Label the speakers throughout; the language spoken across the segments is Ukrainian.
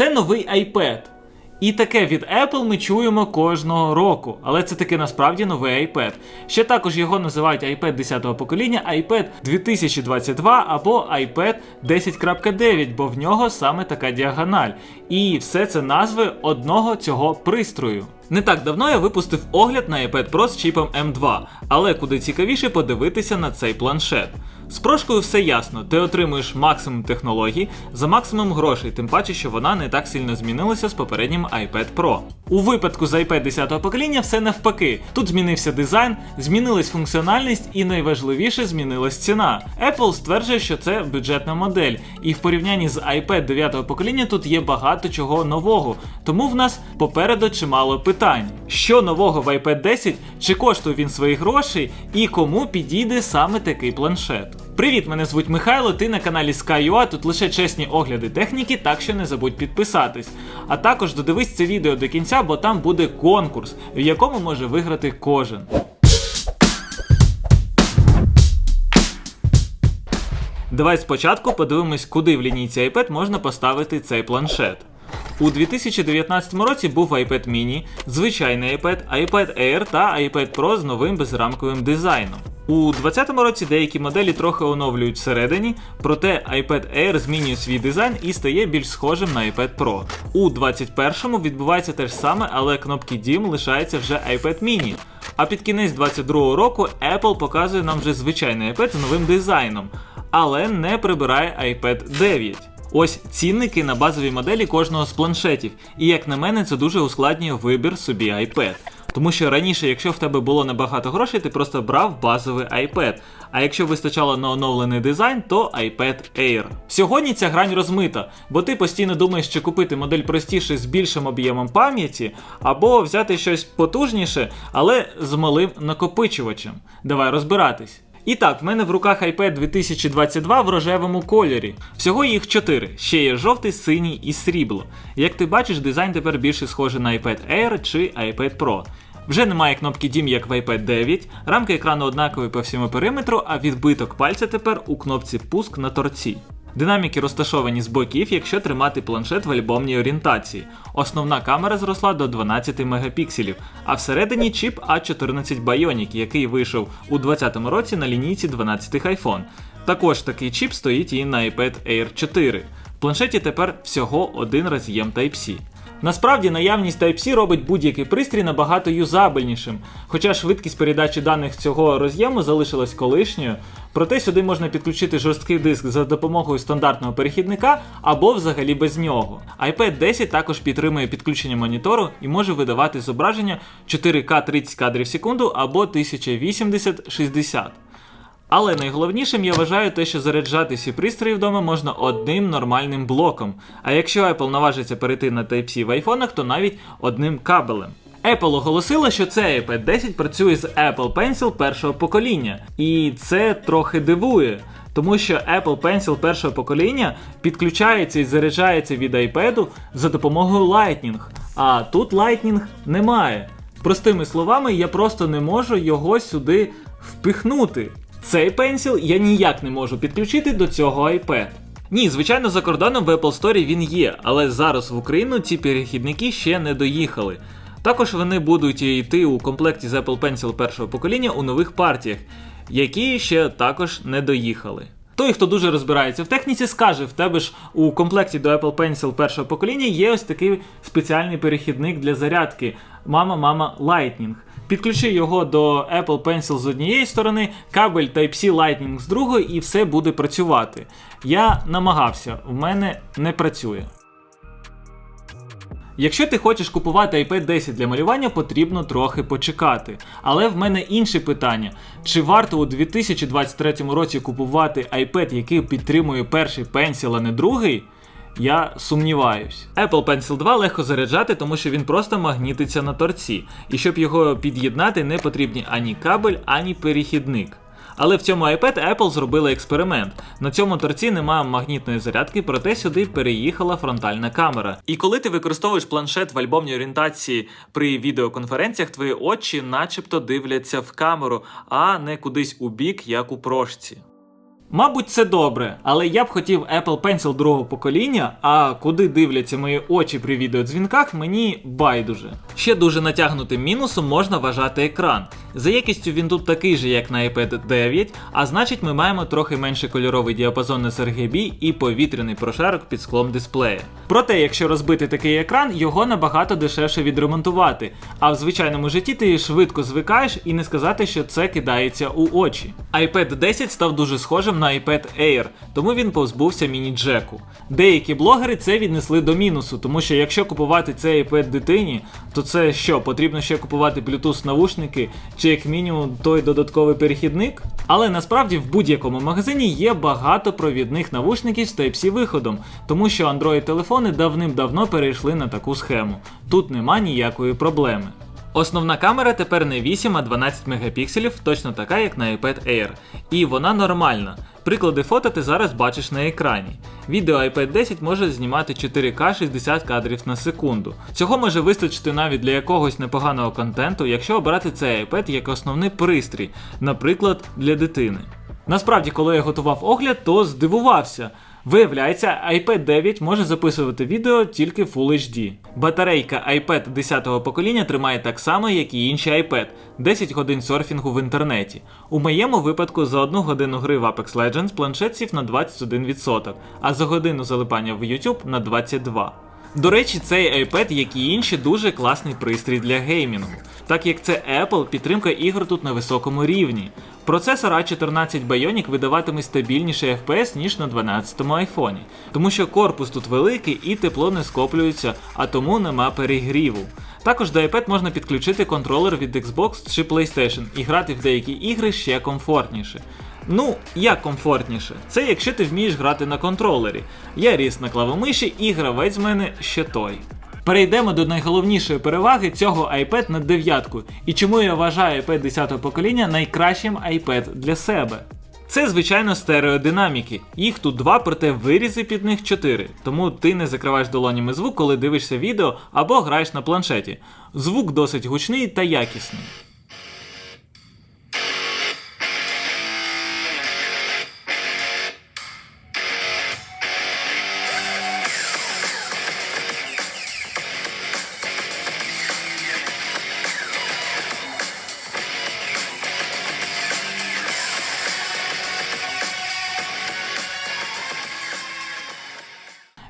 Speaker 1: Це новий iPad. І таке від Apple ми чуємо кожного року, але це таки насправді новий iPad. Ще також його називають iPad 10-го покоління, iPad 2022 або iPad 10.9, бо в нього саме така діагональ. І все це назви одного цього пристрою. Не так давно я випустив огляд на iPad Pro з чіпом M2, але куди цікавіше подивитися на цей планшет. З прошкою все ясно, ти отримуєш максимум технологій за максимум грошей, тим паче, що вона не так сильно змінилася з попереднім iPad Pro. У випадку з iPad 10 покоління все навпаки. Тут змінився дизайн, змінилась функціональність і найважливіше змінилась ціна. Apple стверджує, що це бюджетна модель, і в порівнянні з iPad 9 покоління тут є багато чого нового, тому в нас попереду чимало питань. Що нового в iPad 10, чи коштує він своїх грошей, і кому підійде саме такий планшет? Привіт, мене звуть Михайло, ти на каналі SkyUA, тут лише чесні огляди техніки, так що не забудь підписатись. А також додивись це відео до кінця, бо там буде конкурс, в якому може виграти кожен. Давай спочатку подивимось, куди в лінійці iPad можна поставити цей планшет. У 2019 році був iPad mini, звичайний iPad, iPad Air та iPad Pro з новим безрамковим дизайном. У 2020 році деякі моделі трохи оновлюють всередині, проте iPad Air змінює свій дизайн і стає більш схожим на iPad Pro. У 2021 відбувається те ж саме, але кнопки DIM лишається вже iPad mini. А під кінець 2022 року Apple показує нам вже звичайний iPad з новим дизайном, але не прибирає iPad 9. Ось цінники на базовій моделі кожного з планшетів, і як на мене, це дуже ускладнює вибір собі iPad. Тому що раніше, якщо в тебе було небагато грошей, ти просто брав базовий iPad. А якщо вистачало на оновлений дизайн, то iPad Air. Сьогодні ця грань розмита, бо ти постійно думаєш, чи купити модель простіше з більшим об'ємом пам'яті, або взяти щось потужніше, але з малим накопичувачем. Давай розбиратись. І так, в мене в руках iPad 2022 в рожевому кольорі. Всього їх 4. Ще є жовтий, синій і срібло. Як ти бачиш, дизайн тепер більше схожий на iPad Air чи iPad Pro. Вже немає кнопки DIM, як в iPad 9, рамки екрану однакові по всьому периметру, а відбиток пальця тепер у кнопці пуск на торці. Динаміки розташовані з боків, якщо тримати планшет в альбомній орієнтації. Основна камера зросла до 12 мегапікселів, а всередині чіп A14 Bionic, який вийшов у 2020 році на лінійці 12 iPhone. Також такий чіп стоїть і на iPad Air 4. В планшеті тепер всього один роз'єм Type-C. Насправді наявність Type-C робить будь-який пристрій набагато юзабельнішим, хоча швидкість передачі даних цього роз'єму залишилась колишньою, проте сюди можна підключити жорсткий диск за допомогою стандартного перехідника або взагалі без нього. iPad 10 також підтримує підключення монітору і може видавати зображення 4К 30 кадрів в секунду або 1080-60. Але найголовнішим я вважаю те, що заряджати всі пристрої вдома можна одним нормальним блоком. А якщо Apple наважиться перейти на Type-C в айфонах, то навіть одним кабелем. Apple оголосила, що цей iPad 10 працює з Apple Pencil першого покоління, і це трохи дивує. Тому що Apple Pencil першого покоління підключається і заряджається від iPad за допомогою Lightning, а тут Lightning немає. Простими словами, я просто не можу його сюди впихнути. Цей пенсіл я ніяк не можу підключити до цього iPad. Ні, звичайно, за кордоном в Apple Store він є, але зараз в Україну ці перехідники ще не доїхали. Також вони будуть йти у комплекті з Apple Pencil першого покоління у нових партіях, які ще також не доїхали. Той, хто дуже розбирається в техніці, скаже, в тебе ж у комплекті до Apple Pencil першого покоління є ось такий спеціальний перехідник для зарядки Мама Мама Lightning. Підключи його до Apple Pencil з однієї сторони, кабель Type-C Lightning з другої, і все буде працювати. Я намагався, в мене не працює. Якщо ти хочеш купувати iPad 10 для малювання, потрібно трохи почекати. Але в мене інше питання: чи варто у 2023 році купувати iPad, який підтримує перший Pencil, а не другий? Я сумніваюсь. Apple Pencil 2 легко заряджати, тому що він просто магнітиться на торці. І щоб його під'єднати, не потрібні ані кабель, ані перехідник. Але в цьому iPad Apple зробила експеримент. На цьому торці немає магнітної зарядки, проте сюди переїхала фронтальна камера. І коли ти використовуєш планшет в альбомній орієнтації при відеоконференціях, твої очі начебто дивляться в камеру, а не кудись у бік, як у прошці. Мабуть, це добре, але я б хотів Apple Pencil другого покоління, а куди дивляться мої очі при відеодзвінках, мені байдуже. Ще дуже натягнутим мінусом можна вважати екран. За якістю він тут такий же, як на iPad 9, а значить ми маємо трохи менше кольоровий діапазон RGB і повітряний прошарок під склом дисплея. Проте, якщо розбити такий екран, його набагато дешевше відремонтувати, а в звичайному житті ти швидко звикаєш і не сказати, що це кидається у очі. iPad 10 став дуже схожим на iPad Air, тому він позбувся міні-джеку. Деякі блогери це віднесли до мінусу, тому що якщо купувати цей iPad дитині, то це що, потрібно ще купувати Bluetooth навушники чи як мінімум той додатковий перехідник? Але насправді в будь-якому магазині є багато провідних навушників з Type-C виходом, тому що Android телефони давним-давно перейшли на таку схему. Тут нема ніякої проблеми. Основна камера тепер не 8, а 12 мегапікселів, точно така, як на iPad Air. І вона нормальна. Приклади фото ти зараз бачиш на екрані. Відео iPad 10 може знімати 4К 60 кадрів на секунду. Цього може вистачити навіть для якогось непоганого контенту, якщо обрати цей iPad як основний пристрій, наприклад, для дитини. Насправді, коли я готував огляд, то здивувався. Виявляється, iPad 9 може записувати відео тільки Full HD. Батарейка iPad 10-го покоління тримає так само, як і інші iPad 10 годин серфінгу в інтернеті. У моєму випадку за одну годину гри в Apex Legends планшет сів на 21%, а за годину залипання в YouTube на 22%. До речі, цей iPad, як і інші, дуже класний пристрій для геймінгу, так як це Apple, підтримка ігор тут на високому рівні. Процесор A14 Bionic видаватиме стабільніший FPS, ніж на 12-му айфоні, тому що корпус тут великий і тепло не скоплюється, а тому нема перегріву. Також до iPad можна підключити контролер від Xbox чи PlayStation і грати в деякі ігри ще комфортніше. Ну, як комфортніше, це якщо ти вмієш грати на контролері. Я ріс на клавомиші і гравець з мене ще той. Перейдемо до найголовнішої переваги цього iPad на дев'ятку і чому я вважаю iPad 10-го покоління найкращим iPad для себе. Це, звичайно, стереодинаміки. Їх тут два, проте вирізи під них чотири. Тому ти не закриваєш долонями звук, коли дивишся відео або граєш на планшеті. Звук досить гучний та якісний.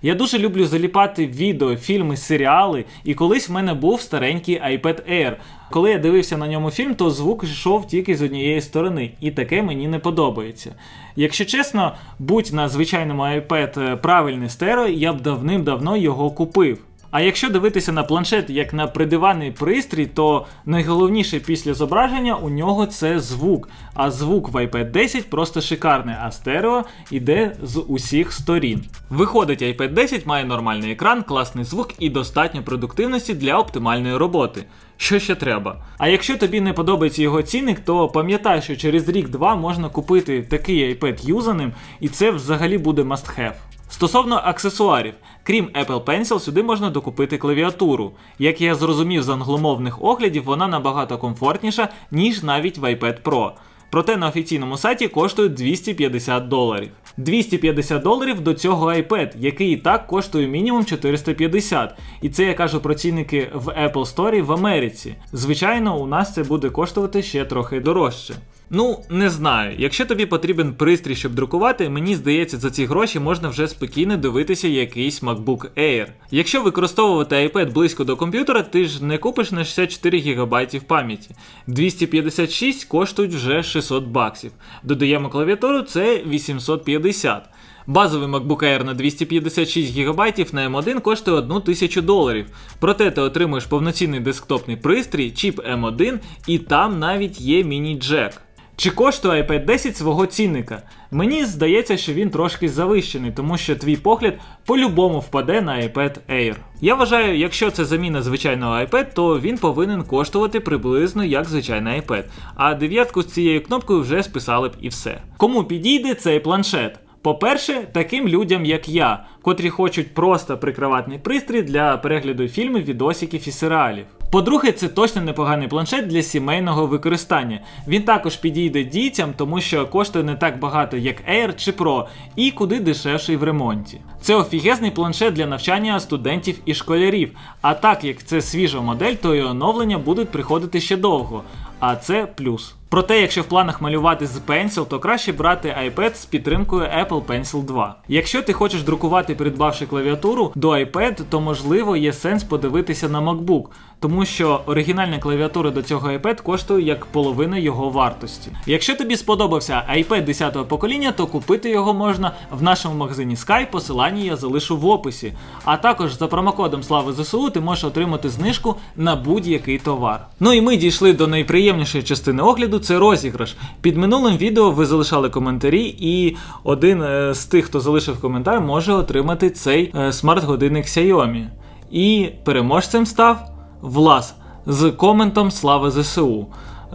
Speaker 1: Я дуже люблю заліпати відео, фільми, серіали, і колись в мене був старенький iPad Air. Коли я дивився на ньому фільм, то звук йшов тільки з однієї сторони, і таке мені не подобається. Якщо чесно, будь на звичайному iPad правильний стерео, я б давним-давно його купив. А якщо дивитися на планшет як на придиваний пристрій, то найголовніше після зображення у нього це звук. А звук в iPad 10 просто шикарний, а стерео йде з усіх сторін. Виходить, iPad 10 має нормальний екран, класний звук і достатньо продуктивності для оптимальної роботи. Що ще треба? А якщо тобі не подобається його цінник, то пам'ятай, що через рік-два можна купити такий iPad юзаним, і це взагалі буде must have. Стосовно аксесуарів, крім Apple Pencil, сюди можна докупити клавіатуру. Як я зрозумів з англомовних оглядів, вона набагато комфортніша, ніж навіть в iPad Pro. Проте на офіційному сайті коштує 250 доларів. 250 доларів до цього iPad, який і так коштує мінімум 450. І це я кажу про цінники в Apple Store в Америці. Звичайно, у нас це буде коштувати ще трохи дорожче. Ну, не знаю. Якщо тобі потрібен пристрій, щоб друкувати, мені здається, за ці гроші можна вже спокійно дивитися якийсь MacBook Air. Якщо використовувати iPad близько до комп'ютера, ти ж не купиш на 64 ГБ пам'яті. 256 коштують вже 600 баксів. Додаємо клавіатуру, це 850. Базовий MacBook Air на 256 ГБ на M1 коштує 1000 доларів. Проте ти отримуєш повноцінний десктопний пристрій, чіп M1 і там навіть є міні-джек. Чи коштує iPad 10 свого цінника? Мені здається, що він трошки завищений, тому що твій погляд по-любому впаде на iPad Air. Я вважаю, якщо це заміна звичайного iPad, то він повинен коштувати приблизно як звичайний iPad. А дев'ятку з цією кнопкою вже списали б і все. Кому підійде цей планшет? По-перше, таким людям, як я, котрі хочуть просто прикроватний пристрій для перегляду фільмів, відосиків і серіалів. По-друге, це точно непоганий планшет для сімейного використання. Він також підійде дітям, тому що коштує не так багато, як Air чи Pro, і куди дешевший в ремонті. Це офігезний планшет для навчання студентів і школярів. А так як це свіжа модель, то і оновлення будуть приходити ще довго. А це плюс. Проте, якщо в планах малювати з Pencil, то краще брати iPad з підтримкою Apple Pencil 2. Якщо ти хочеш друкувати, придбавши клавіатуру до iPad, то можливо є сенс подивитися на MacBook, тому що оригінальна клавіатура до цього iPad коштує як половина його вартості. Якщо тобі сподобався iPad 10-го покоління, то купити його можна в нашому магазині Sky, посилання я залишу в описі. А також за промокодом Слави ЗСУ ти можеш отримати знижку на будь-який товар. Ну і ми дійшли до найприємнішої частини огляду це розіграш. Під минулим відео ви залишали коментарі, і один е, з тих, хто залишив коментар, може отримати цей е, смарт-годинник Xiaomi. І переможцем став Влас з коментом Слава ЗСУ.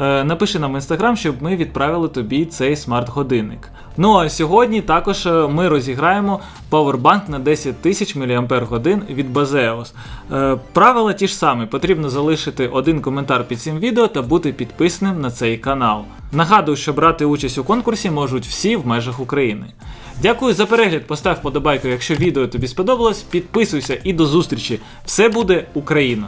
Speaker 1: Е, Напиши нам в інстаграм, щоб ми відправили тобі цей смарт-годинник. Ну а сьогодні також е, ми розіграємо павербанк на 10 тисяч мАч від Bazeos. Е, Правила ті ж самі, потрібно залишити один коментар під цим відео та бути підписаним на цей канал. Нагадую, що брати участь у конкурсі можуть всі в межах України. Дякую за перегляд, постав подобайку, якщо відео тобі сподобалось, підписуйся і до зустрічі. Все буде Україна!